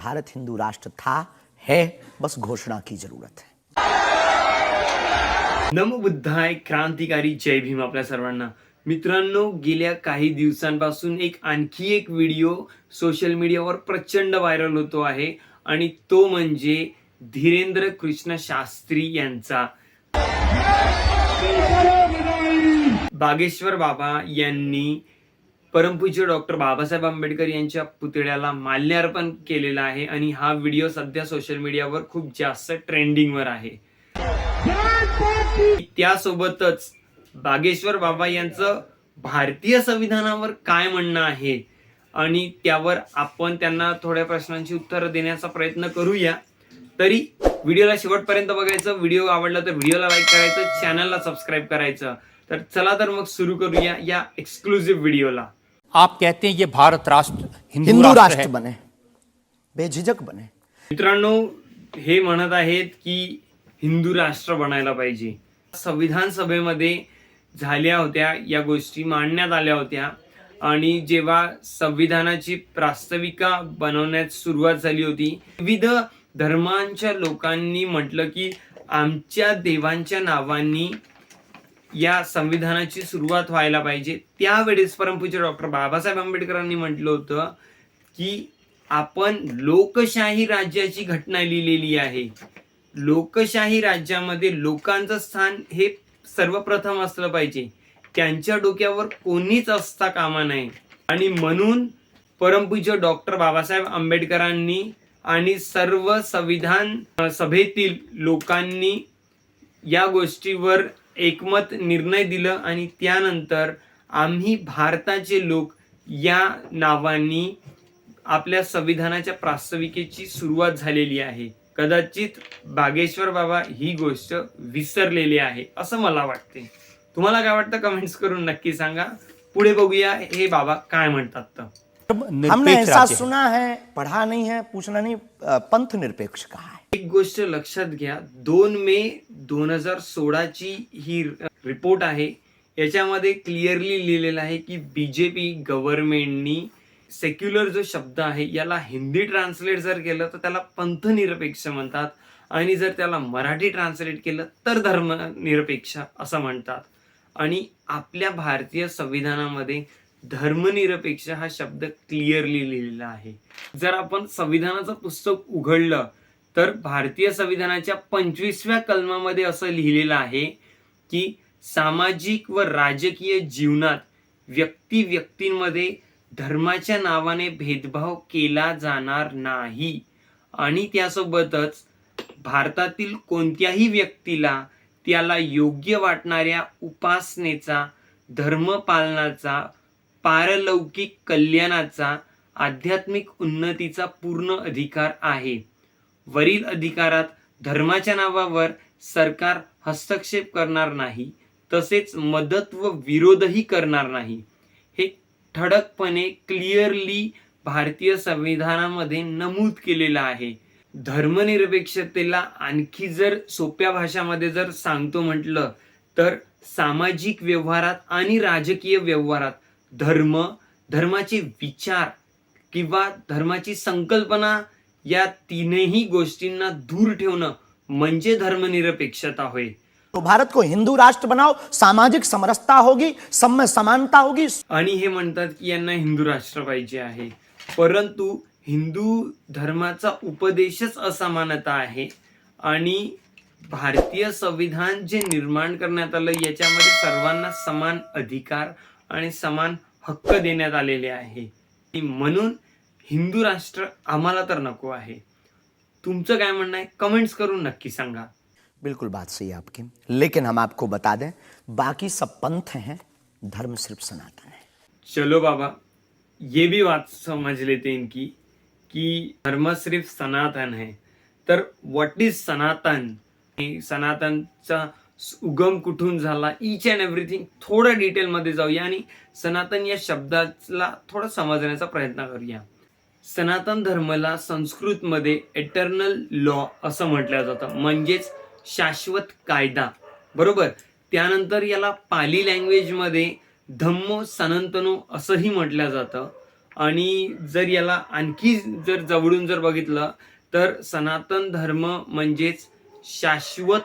भारत हिंदू राष्ट्र था है बस घोषणा की जरूरत है। नम बुद्धाय क्रांतिकारी जय भीम आपल्या सर्वांना. मित्रांनो गेल्या काही दिवसांपासून एक आणखी एक व्हिडिओ सोशल मीडियावर प्रचंड व्हायरल होतो आहे आणि तो म्हणजे धीरेंद्र कृष्ण शास्त्री यांचा. बागेश्वर बाबा यांनी परमपूज्य डॉक्टर बाबासाहेब आंबेडकर यांच्या पुतळ्याला माल्यार्पण केलेला आहे आणि हा व्हिडिओ सध्या सोशल मीडियावर खूप जास्त ट्रेंडिंगवर आहे. त्यासोबतच बागेश्वर बाबा यांचं भारतीय संविधानावर काय म्हणणं आहे? आणि त्यावर आपण त्यांना थोड्या प्रश्नांची उत्तरं देण्याचा प्रयत्न करूया. तरी व्हिडिओला शेवटपर्यंत बघायचं व्हिडिओ आवडला तर व्हिडिओला लाईक करायचं चॅनलला सबस्क्राईब करायचं. तर चला तर मग सुरू करूया या एक्सक्लुझिव्ह व्हिडिओला. आप कहते हैं ये भारत राष्ट्र हिंदू, हिंदू राष्ट्र, राष्ट्र बने बेझिझक बने। मित्रांनो हे म्हणत आहेत की हिंदू राष्ट्र बनायला पाहिजे. संविधान सभेमध्ये झाल्या होत्या या गोष्टी मांडण्यात आल्या होत्या. आणि जेव्हा संविधानाची प्रास्ताविका बनवण्यात सुरुवात झाली होती विविध धर्मांच्या लोकांनी म्हटलं की आमच्या देवांच्या नावांनी या संविधानाची सुरुवात व्हायला पाहिजे. त्यावेळेस परमपूज्य डॉक्टर बाबासाहेब आंबेडकरांनी म्हटलं होतं की आपण लोकशाही राज्याची घटना लिहिलेली आहे. लोकशाही राज्यामध्ये लोकांचं स्थान हे सर्वप्रथम असलं पाहिजे. त्यांच्या डोक्यावर कोणीच असता कामा नये. आणि म्हणून परमपूज्य डॉक्टर बाबासाहेब आंबेडकरांनी आणि सर्व संविधान सभेतील लोकांनी या गोष्टीवर एकमत निर्णय दिलं आणि त्यानंतर आम्ही भारताचे लोक या नावांनी आपल्या संविधानाच्या प्रास्ताविकेची सुरुवात झालेली आहे. कदाचित बागेश्वर बाबा ही गोष्ट विसरलेली आहे असं मला वाटते. तुम्हाला काय वाटतं? कमेंट्स करून नक्की सांगा. पुढे बघूया हे बाबा काय म्हणतात तर. हमने ऐसा। सुना है पढ़ा नहीं है पूछना नहीं पंथ निरपेक्ष कहा है। एक गोष्ट लक्षात घ्या दोन मे दोन हजार सोळाची ही रिपोर्ट आहे याच्यामध्ये क्लिअरली लिहिलेलं आहे की बीजेपी गव्हर्नमेंटनी सेक्युलर जो शब्द आहे याला हिंदी ट्रान्सलेट जर केलं तर त्याला पंथनिरपेक्ष म्हणतात. आणि जर त्याला मराठी ट्रान्सलेट केलं तर धर्मनिरपेक्ष असं म्हणतात. आणि आपल्या भारतीय संविधानामध्ये धर्मनिरपेक्ष हा शब्द क्लिअरली लिहिलेला आहे. जर आपण संविधानाचं पुस्तक उघडलं तर भारतीय संविधानाच्या पंचवीसव्या कलमामध्ये असं लिहिलेलं आहे की सामाजिक व राजकीय जीवनात व्यक्ती व्यक्तींमध्ये धर्माच्या नावाने भेदभाव केला जाणार नाही. आणि त्यासोबतच भारतातील कोणत्याही व्यक्तीला त्याला योग्य वाटणाऱ्या उपासनेचा धर्मपालनाचा पारलौकिक कल्याणाचा आध्यात्मिक उन्नतीचा पूर्ण अधिकार आहे. वरील अधिकारात धर्माच्या नावावर सरकार हस्तक्षेप करणार नाही तसेच मदत व विरोधही करणार नाही. हे ठळकपणे क्लिअरली भारतीय संविधानामध्ये नमूद केलेलं आहे. धर्मनिरपेक्षतेला आणखी जर सोप्या भाषामध्ये जर सांगतो म्हटलं तर सामाजिक व्यवहारात आणि राजकीय व्यवहारात धर्म धर्माचे विचार किंवा धर्माची संकल्पना या तीनही गोष्टींना दूर ठेवणं म्हणजे धर्मनिरपेक्षता होय. तो भारत को हिंदू राष्ट्र बनाओ सामाजिक समरसता होगी सब में समानता होगी. आणि हे म्हणतात की यांना हिंदू राष्ट्र पाहिजे आहे. परंतु हिंदू धर्माचा उपदेशच असमानता आहे आणि भारतीय संविधान जे निर्माण करण्यात आलं याच्यामध्ये सर्वांना समान अधिकार आणि समान हक्क देण्यात आलेले आहे. म्हणून हिंदू राष्ट्र आम्हाला तर नको आहे. तुमचं काय म्हणणं आहे? कमेंट्स करून नक्की सांगा. बिल्कुल बात सही है आपकी. लेकिन हम आपको बता दें बाकी सब पंथ हैं धर्म सिर्फ सनातन है। चलो बाबा ये भी बात समझ लेते इनकी कि धर्म सिर्फ सनातन है। तर व्हॉट इज सनातन? सनातनचा उगम कुठून झाला? इच अँड एव्हरीथिंग थोडं डिटेलमध्ये जाऊया आणि सनातन या शब्दाला थोडं समजण्याचा प्रयत्न करूया. सनातन धर्मला संस्कृतमध्ये एटर्नल लॉ असं म्हटलं जातं. म्हणजेच शाश्वत कायदा. बरोबर? त्यानंतर याला पाली लँग्वेजमध्ये धम्मो सनंतनो असंही म्हटलं जातं. आणि जर याला आणखी जर जवळून जर बघितलं तर सनातन धर्म म्हणजेच शाश्वत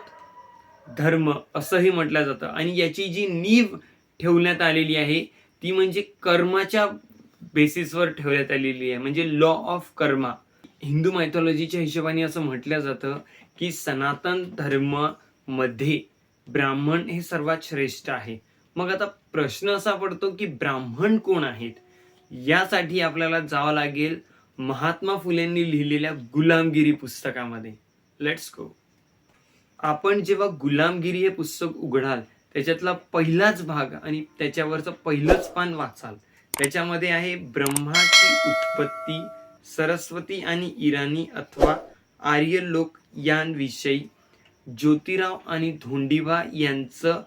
धर्म असंही म्हटलं जातं. आणि याची जी नीव ठेवण्यात आलेली आहे ती म्हणजे कर्माच्या बेसिसवर ठेवण्यात आलेली आहे. म्हणजे लॉ ऑफ कर्मा हिंदू मायथॉलॉजीच्या हिशोबाने असं म्हटलं जातं की सनातन धर्ममध्ये ब्राह्मण हे सर्वात श्रेष्ठ आहे. मग आता प्रश्न असा पडतो की ब्राह्मण कोण आहेत? यासाठी आपल्याला जावं लागेल महात्मा फुलेंनी लिहिलेल्या गुलामगिरी पुस्तकामध्ये. लेट्स गो आपण जेव्हा गुलामगिरी हे पुस्तक उघडाल त्याच्यातला पहिलाच भाग आणि त्याच्यावरचं पहिलंच पान वाचाल त्याच्यामध्ये आहे ब्रह्माची उत्पत्ती सरस्वती आणि इराणी अथवा आर्य लोक यांविषयी ज्योतिराव आणि धोंडीबा यांचं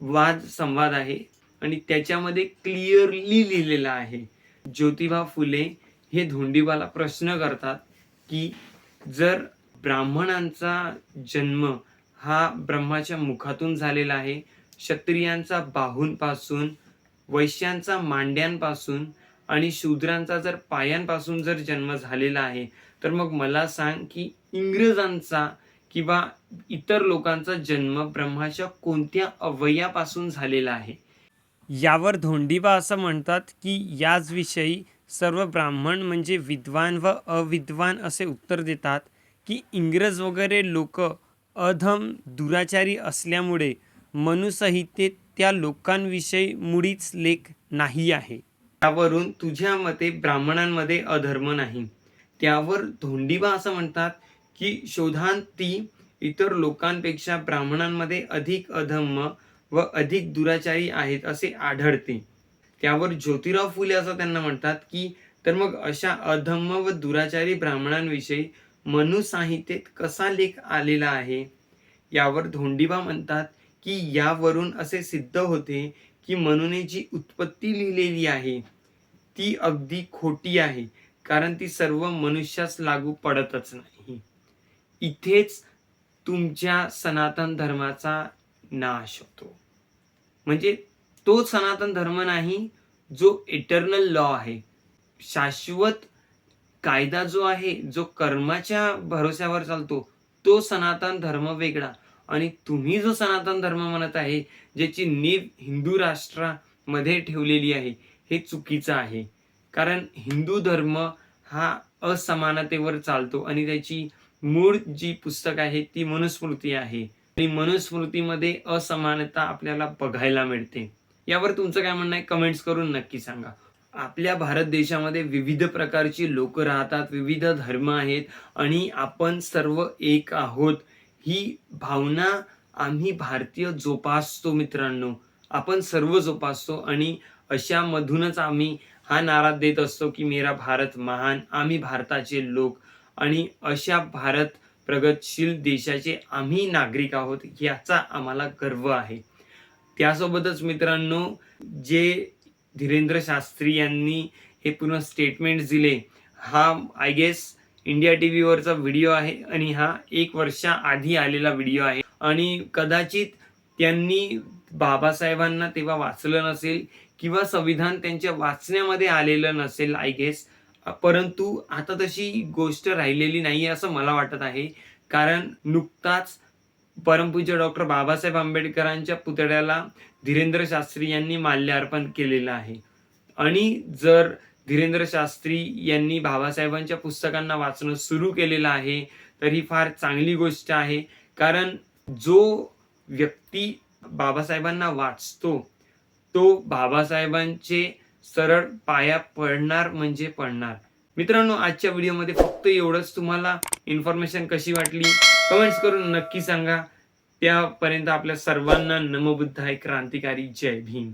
वाद संवाद आहे आणि त्याच्यामध्ये क्लिअरली लिहिलेलं आहे. ज्योतिबा फुले हे धोंडीबाला प्रश्न करतात की जर ब्राह्मणांचा जन्म हा ब्रह्माच्या मुखातून झालेला आहे. क्षत्रियांचा बाहूंपासून वैश्यांचा मांड्यांपासून आणि शूद्रांचा जर पायांपासून जर जन्म झालेला आहे तर मग मला सांग की इंग्रजांचा किंवा इतर लोकांचा जन्म ब्रह्माच्या कोणत्या अवयापासून झालेला आहे? यावर धोंडीबा असं म्हणतात की याचविषयी सर्व ब्राह्मण म्हणजे विद्वान व अविद्वान असे उत्तर देतात. की इंग्रज वगैरे लोक अधम दुराचारी असल्यामुळे मनुसंहितेत त्या लोकांविषयी मुळीच लेख नाही आहे. त्यावरून तुझ्या मते ब्राह्मणांमध्ये अधर्म नाही. त्यावर धोंडीबा असं म्हणतात की शोधांती इतर लोकांपेक्षा ब्राह्मणांमध्ये अधिक अधम्म व अधिक दुराचारी आहेत असे आढळते. त्यावर ज्योतिराव फुले असं त्यांना म्हणतात की तर मग अशा अधम्म व दुराचारी ब्राह्मणांविषयी मनुसाहित्येत कसा लेख आलेला आहे? यावर धोंडिबा म्हणतात की यावरून असे सिद्ध होते की मनुने जी उत्पत्ती लिहिलेली आहे ती अगदी खोटी आहे कारण ती सर्व मनुष्यास लागू पडतच नाही. इथेच तुमच्या सनातन धर्माचा नाश होतो. म्हणजे तो सनातन धर्म नाही जो इटर्नल लॉ आहे. शाश्वत कायदा जो आहे जो कर्माच्या भरोश्यावर चालतो तो सनातन धर्म वेगळा. आणि तुम्ही जो सनातन धर्म म्हणत आहे ज्याची नीव हिंदू राष्ट्रामध्ये ठेवलेली आहे हे चुकीचं आहे. कारण हिंदू धर्म हा असमानतेवर चालतो आणि त्याची मूळ जी पुस्तक आहे ती मनुस्मृती आहे. आणि मनुस्मृतीमध्ये असमानता आपल्याला बघायला मिळते. यावर तुमचं काय म्हणणं आहे? कमेंट्स करून नक्की सांगा. आपल्या भारत देशामध्ये विविध प्रकारची लोक राहतात विविध धर्म आहेत आणि आपण सर्व एक आहोत. ही भावना आम्ही भारतीय जोपासतो मित्रांनो. आपण सर्व जोपासतो आणि अशामधूनच आम्ही हा नारा देत असतो की मेरा भारत महान आम्ही भारताचे लोक आणि अशा भारत प्रगतशील देशाचे आम्ही नागरिक आहोत याचा आम्हाला गर्व आहे. त्यासोबतच मित्रांनो जे धीरेंद्र शास्त्री यांनी हे पूर्ण स्टेटमेंट दिले. हा आय गेस इंडिया टी व्हीवरचा व्हिडिओ आहे आणि हा एक वर्षा आधी आलेला व्हिडिओ आहे. आणि कदाचित त्यांनी बाबासाहेबांना तेव्हा वाचलं नसेल किंवा संविधान त्यांच्या वाचण्यामध्ये आलेलं नसेल आय गेस परंतु आता तशी गोष्ट राहिलेली नाही असं मला वाटत आहे. कारण नुकताच परमपूज्य डॉक्टर बाबासाहेब आंबेडकरांच्या पुतळ्याला धीरेंद्र शास्त्री यांनी माल्यार्पण केलेलं आहे. आणि जर धीरेंद्र शास्त्री यांनी बाबासाहेबांच्या पुस्तकांना वाचणं सुरू केलेलं आहे तर ही फार चांगली गोष्ट आहे. कारण जो व्यक्ती बाबासाहेबांना वाचतो तो बाबासाहेबांचे सरळ पाया पडणार म्हणजे पडणार. मित्रांनो आजच्या व्हिडिओमध्ये फक्त एवढंच. तुम्हाला इन्फॉर्मेशन कशी वाटली? कमेंट्स करून नक्की सांगा. त्यापर्यंत आपल्या सर्वांना नमबुद्धाय क्रांतिकारी जय भीम.